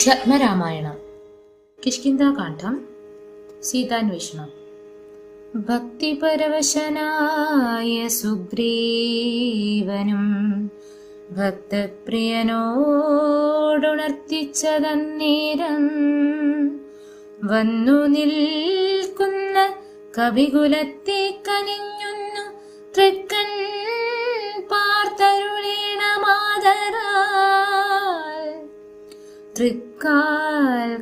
അധ്യാത്മരാമായണം കിഷ്കിന്താകാന്ഡം സീതാന്വേഷണം. ഭക്തിപരവശനായ സുഗ്രീവനും ഭക്തപ്രിയനോടുണർത്തിച്ചതന്നേരം വന്നു നിൽക്കുന്ന കവികുലത്തെ കനിഞ്ഞുന്നു തൃക്കൺ തൃക്കാൽ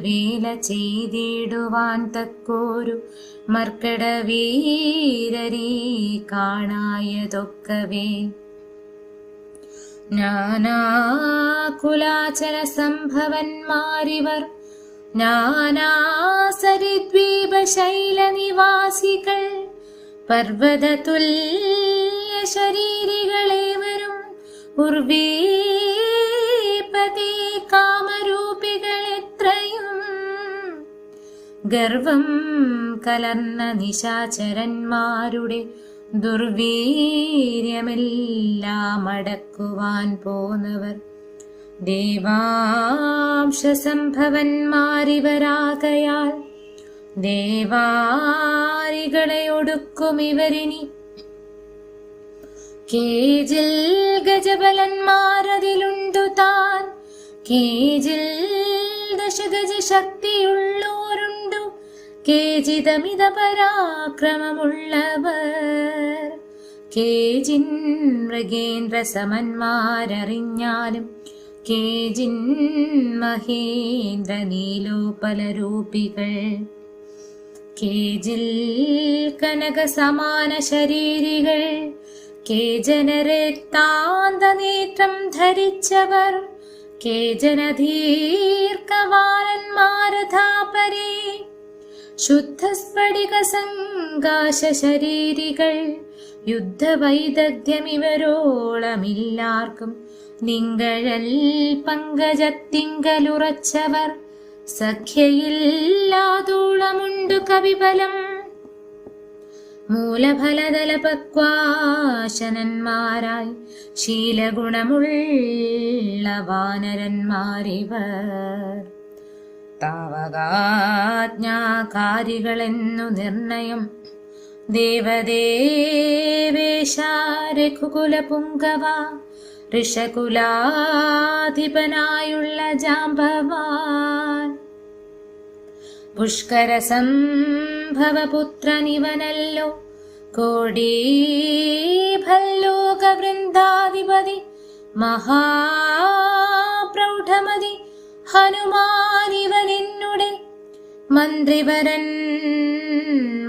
വീല ചെയ്തിടുവാൻ തക്കോരു മർക്കട വീരരീ കാണായതൊക്കവേ. നാനാകുലാചല സംഭവന്മാരിവർ നാനാസരിദ്വീപ ശൈല നിവാസികൾ പർവതതുല്യ ശരീരികളേവരും ഉർവീപതി കാമരൂപികൾ എത്രയും ഗർവം കലർന്ന നിശാചരന്മാരുടെ ദുർവീര്യമെല്ലാം അടക്കുവാൻ പോന്നവർ. ദേവാംശസംഭവന്മാരിവരാകയാൽ ദേവാരികളെ ഒടുക്കും ഇവരിനി കേജിൽ ഗജബലന്മാരതിലുണ്ടു താൻ. കേജിൽ ദശഗജ ശക്തിയുള്ളോരുണ്ടു. കേജിതമിത പരാക്രമമുള്ളവർ. കേജിൻ മൃഗേന്ദ്ര സമന്മാരറിഞ്ഞാലും കേജിൻ മഹേന്ദ്ര നീലോപലരൂപികൾ. കേജിൽ കനക സമാന ശരീരികൾ കേജന രക്താന്ത നേത്രം ധരിച്ചവർ. കേജന ദീർഘവാലന്മാരഥാപരേ ശുദ്ധസ്ഫടിക സങ്കാശ ശരീരികൾ യുദ്ധവൈദഗ്ധ്യമിവരോളമില്ലാർക്കും. നിങ്കഴൽ പങ്കജത്തിങ്കലുറച്ചവർ. സഖ്യയില്ലാതോളമുണ്ടു കവിബലം. മൂലഫലതല പക്വാശനന്മാരായി ശീലഗുണമുള്ള വാനരന്മാരിവർ താവകാജ്ഞാകാരികളെന്നു നിർണയം ദേവദേവേശാരഘുകുലപുങ്കവ ഋഷകുലാധിപനായുള്ള ജാമ്പവാൻ. പുഷ്കര സംഭവപുത്രനിവനല്ലോ കോടീഭല്ലോക വൃന്ദാധിപതി മഹാപ്രൗഢമതി ഹനുമാനിവനെന്നുടെ മന്ത്രിവരൻ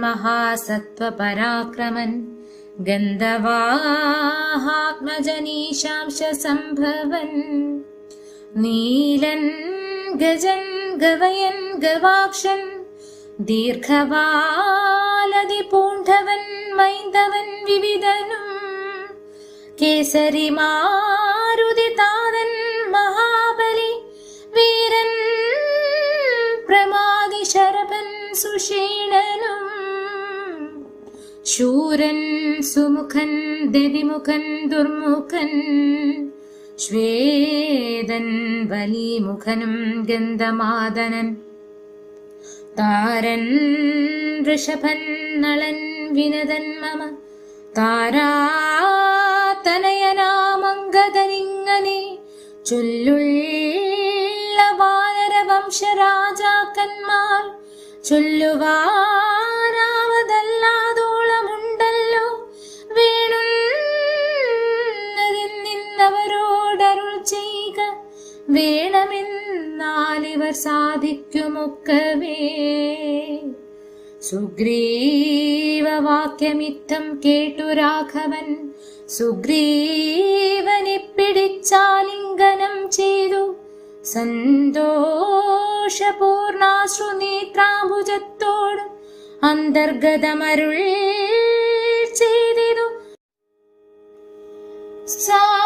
മഹാസത്വപരാക്രമൻ ഗന്ധവാഹാത്മജനീശാംശ സംഭവൻ നീലൻ ഗജൻ ഗവയൻ ഗവാക്ഷൻ ദീർഘവാലതി പൂണ്ടവൻ മൈന്ദവൻ വിവിധനും. കേസരി മാരുതി താതൻ മഹാബലി വീരൻ പ്രമാതി ശരഭൻ സുഷീണനും. ശൂരൻ സുമുഖൻ ദതിമുഖൻ ദുർമുഖൻ. ശ്വേതൻ വലിമുഖനും ഗന്ധമാദനൻ താരൻ ഋഷഭൻ നളൻ വിനതൻ മമ. താരാതനയനാമംഗതനിങ്ങനെ. ചൊല്ലുള്ള വാനരവംശരാജാക്കന്മാർ. ചൊല്ലുവാനാവതല്ലാതോളമുണ്ടല്ലോ വേണുന്നതിന്നവരോടരുൾ ചെയ്യുക വേണമെന്നാലിവർ സാധിക്കുമൊക്കവേ. സുഗ്രീവവാക്യമിത്തം കേട്ടു രാഘവൻ. സുഗ്രീവനെ പിടിച്ചാലിംഗനം ചെയ്തു. സന്തോഷപൂർണാശ്രുനേത്രാഭുജത്തോട് അന്തർഗതമരുൾ ചെയ്തിതു. സാദരം